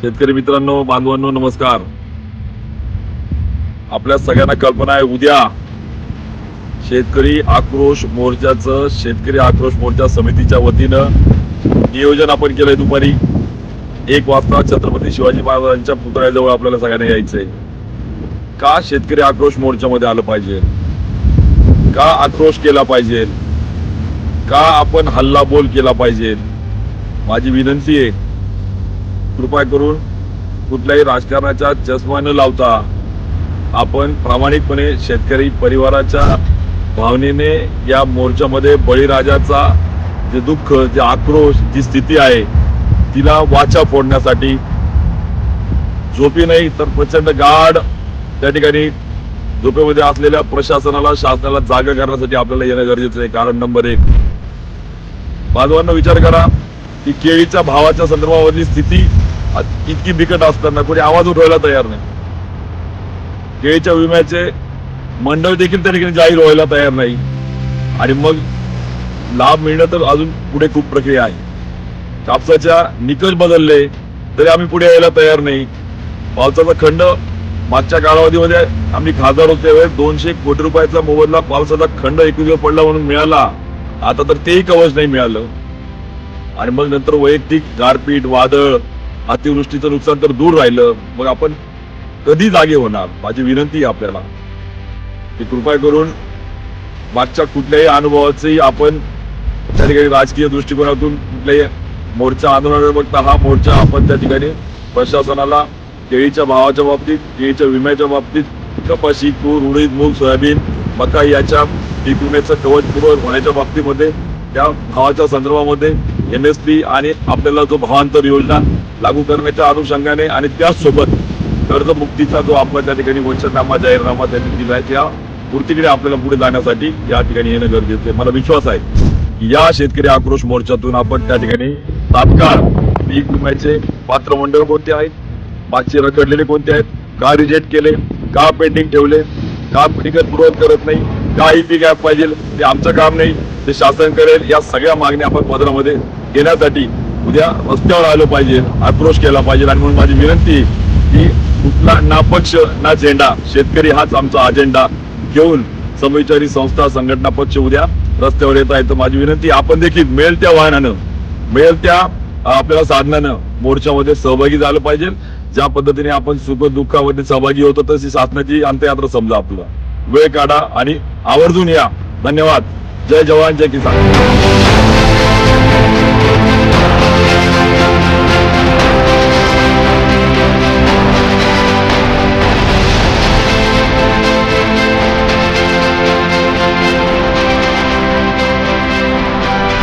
शेतकरी मित्रांनो बांधवांनो नमस्कार. आपल्या सगळ्यांना कल्पना आहे उद्या शेतकरी आक्रोश मोर्चाचं शेतकरी आक्रोश मोर्चा समितीच्या वतीनं नियोजन आपण केलंय दुपारी. एक वाजता छत्रपती शिवाजी महाराजांच्या पुतळ्याजवळ आपल्याला सगळ्यांना यायचंय. का शेतकरी आक्रोश मोर्चामध्ये आलं पाहिजे? का आक्रोश केला पाहिजे? का आपण हल्ला बोल केला पाहिजे? माझी विनंती आहे कृपा करून कुठल्याही राजकारणाचा चष्मा न लावता आपण प्रामाणिकपणे शेतकरी परिवाराच्या भावनेने या मोर्चामध्ये बळीराजाचा जे दुःख जे आक्रोश जी स्थिती आहे तिला वाचा फोडण्यासाठी झोपी नाही तर प्रचंड गाढ त्या ठिकाणी झोपेमध्ये असलेल्या प्रशासनाला शासनाला जागा करण्यासाठी आपल्याला येणं गरजेचं आहे. कारण नंबर एक बांधवांना विचार करा की केळीच्या भावाच्या संदर्भामधली स्थिती इतकी बिकट असताना कोणी आवाज उठवायला तयार नाही. केळीच्या विम्याचे मंडळ देखील त्या ठिकाणी जाहीर व्हायला तयार नाही. आणि मग लाभ मिळणं तर अजून पुढे खूप प्रक्रिया आहे. कापसाच्या निकष बदलले तरी आम्ही पुढे यायला तयार नाही. पावसाचा खंड मागच्या कालावधीमध्ये आम्ही खासदार होते वेळेस दोनशे कोटी रुपयाचा मोबदला पावसाचा खंड एकवीस दिवस पडला म्हणून मिळाला. आता तर तेही कवच नाही मिळालं. आणि मग नंतर वैयक्तिक गारपीट वादळ अतिवृष्टीचं नुकसान तर दूर राहिलं. मग आपण कधी जागे होणार? माझी विनंती आहे आपल्याला. की कृपा करून मागच्या कुठल्याही अनुभवाचंही आपण त्या ठिकाणी राजकीय दृष्टिकोनातून कुठल्याही मोर्चा आंदोलनाकडे बघता हा मोर्चा आपण त्या ठिकाणी प्रशासनाला केळीच्या भावाच्या बाबतीत केळीच्या विम्याच्या बाबतीत कपाशी तूर उडीद मूग सोयाबीन मका याच्या पीक विम्याचं कवच पूर्व होण्याच्या बाबतीमध्ये त्या भावाच्या संदर्भामध्ये एम एस पी आणि आपल्याला जो भावांतर योजना लागू करण्याच्या अनुषंगाने आणि त्याचसोबत कर्जमुक्तीचा जो आपण त्या ठिकाणी वंशनामा जाहीरनामा त्यांनी दिला आहे त्या पूर्तीकडे आपल्याला पुढे जाण्यासाठी या ठिकाणी येणं गरजेचं आहे. मला विश्वास आहे की या शेतकरी आक्रोश मोर्चातून आपण त्या ठिकाणी तात्काळ पीक विम्याचे पात्र मंडळ कोणते आहेत मागचे रखडलेले कोणते आहेत का रिजेक्ट केले का पेंडिंग ठेवले का निकट पुरवत करत नाही का ई पीक ॲप पाहिजे ते आमचं काम नाही ते शासन करेल या सगळ्या मागण्या आपण पदरामध्ये घेण्यासाठी उद्या रस्त्यावर आलं पाहिजे आक्रोश केला पाहिजे. आणि म्हणून माझी विनंती की कुठला ना पक्ष ना झेंडा शेतकरी हाच आमचा अजेंडा घेऊन समविचारी संस्था संघटना पक्ष उद्या रस्त्यावर येत आहे तर माझी विनंती आपण देखील मिळेल त्या वाहनानं मिळेल त्या आपल्याला साधनानं मोर्चामध्ये सहभागी झालं पाहिजे. ज्या पद्धतीने आपण सुख दुःखामध्ये सहभागी होतो तशी साधनाची अंत्ययात्रा समजा आपलं वेळ काढा आणि आवर्जून या. धन्यवाद. जय जवान जय किसान.